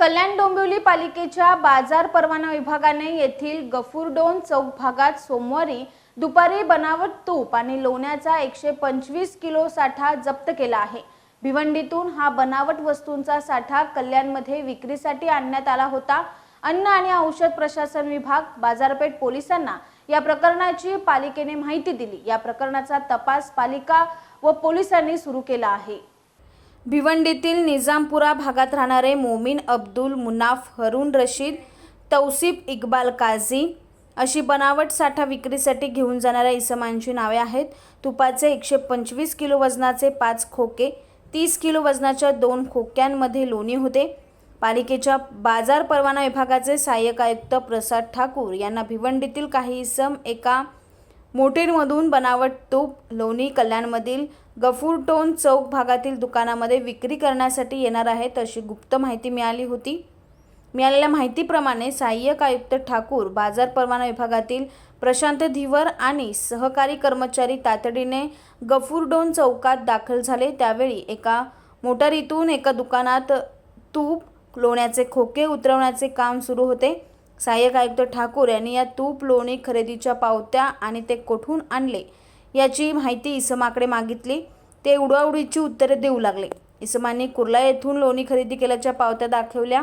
कल्याण डोंबिवली पालिकेच्या बाजार परवाना विभागाने येथील गफुरडोन चौक भागात सोमवारी दुपारी बनावट तूप आणि लोण्याचा एकशे पंचवीस किलो साठा जप्त केला आहे. भिवंडीतून हा बनावट वस्तूंचा साठा कल्याणमध्ये विक्रीसाठी आणण्यात आला होता. अन्न आणि औषध प्रशासन विभाग बाजारपेठ पोलिसांना या प्रकरणाची पालिकेने माहिती दिली. या प्रकरणाचा तपास पालिका व पोलिसांनी सुरू केला आहे. भिवंडीतील निजामपुरा भागात राहणारे मोमीन अब्दुल मुनाफ हरून रशीद तौसिफ इक्बाल काझी अशी बनावट साठा विक्रीसाठी घेऊन जाणाऱ्या इसमांची नावे आहेत. तुपाचे एकशे पंचवीस किलो वजनाचे पाच खोके तीस किलो वजनाच्या दोन खोक्यांमध्ये लोणी होते. पालिकेच्या बाजार परवाना विभागाचे सहाय्यक आयुक्त प्रसाद ठाकूर यांना भिवंडीतील काही इसम एका मोटेरमधून बनावट तूप लोणी कल्याणमधील गफूरटोन चौक भागातील दुकानामध्ये विक्री करण्यासाठी येणार आहेत अशी गुप्त माहिती मिळाली होती. मिळालेल्या माहितीप्रमाणे सहाय्यक आयुक्त ठाकूर बाजार परवाना विभागातील प्रशांत धीवर आणि सहकारी कर्मचारी तातडीने गफूरडोन चौकात दाखल झाले. त्यावेळी एका मोटारीतून एका दुकानात तूप लोण्याचे खोके उतरवण्याचे काम सुरू होते. सहाय्यक आयुक्त ठाकूर यांनी या तूप लोणी खरेदीच्या पावत्या आणि ते कोठून आणले याची माहिती इसमाकडे मागितली. ते उडवाउडीची उत्तरे देऊ लागले. इसमांनी कुर्ला येथून लोणी खरेदी केल्याच्या पावत्या दाखवल्या.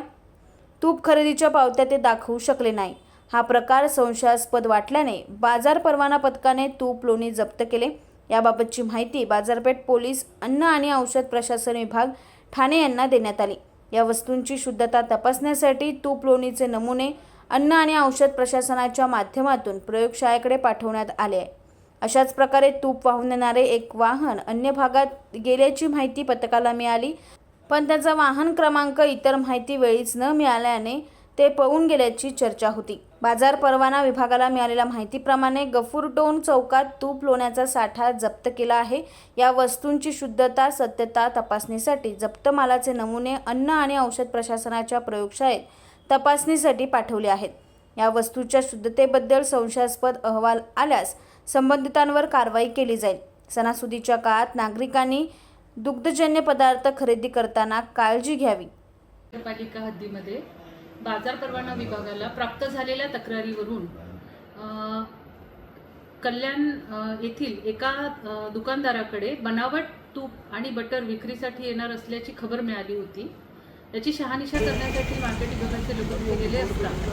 तूप खरेदीच्या पावत्या ते दाखवू शकले नाही. हा प्रकार संशयास्पद वाटल्याने बाजार परवाना पथकाने तूप लोणी जप्त केले. याबाबतची माहिती बाजारपेठ पोलीस अन्न आणि औषध प्रशासन विभाग ठाणे यांना देण्यात आली. या वस्तूंची शुद्धता तपासण्यासाठी तूप लोणीचे नमुने अन्न आणि औषध प्रशासनाच्या माध्यमातून प्रयोगशाळेकडे पाठवण्यात आले. आहे अशाच प्रकारे तूप वाहून नेणारे एक वाहन अन्य भागात गेल्याची माहिती पथकाला मिळाली. पण त्याचा वाहन क्रमांक इतर माहिती वेळीच न मिळाल्याने ते पळून गेल्याची चर्चा होती. बाजार परवाना विभागाला मिळालेल्या माहितीप्रमाणे गफूरटोन चौकात तूप लोण्याचा साठा जप्त केला आहे. या वस्तूंची शुद्धता सत्यता तपासणीसाठी जप्त मालाचे नमुने अन्न आणि औषध प्रशासनाच्या प्रयोगशाळेत तपासणीसाठी पाठवले आहेत. या वस्तूच्या शुद्धतेबद्दल संशयास्पद अहवाल आल्यास संबंधितांवर कारवाई केली जाईल. सणासुदीच्या काळात नागरिकांनी दुग्धजन्य पदार्थ खरेदी करताना काळजी घ्यावी. नगरपालिका हद्दीमध्ये बाजार परवाना विभागाला प्राप्त झालेल्या तक्रारीवरून कल्याण येथील एका दुकानदाराकडे बनावट तूप आणि बटर विक्रीसाठी येणार असल्याची खबर मिळाली होती. त्याची शहानिशा करण्यासाठी मार्केट विभागाचे लोक गेलेले असतात.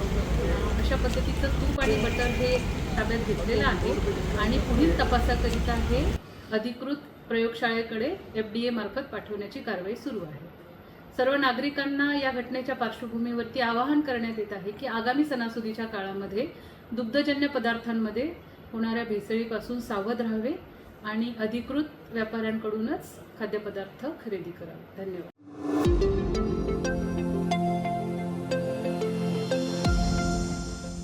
अशा पद्धतीचं तूप आणि बटर हे ताब्यात घेतलेलं आहे. आणि पुढील तपासाकरिता हे अधिकृत प्रयोगशाळेकडे एफ डी ए मार्फत पाठवण्याची कारवाई सुरू आहे. सर्व नागरिकांना या घटनेच्या पार्श्वभूमीवरती आवाहन करण्यात येत आहे की आगामी सणासुदीच्या काळामध्ये दुग्धजन्य पदार्थांमध्ये होणाऱ्या भेसळीपासून सावध राहावे आणि अधिकृत व्यापाऱ्यांकडूनच खाद्यपदार्थ खरेदी करावे. धन्यवाद.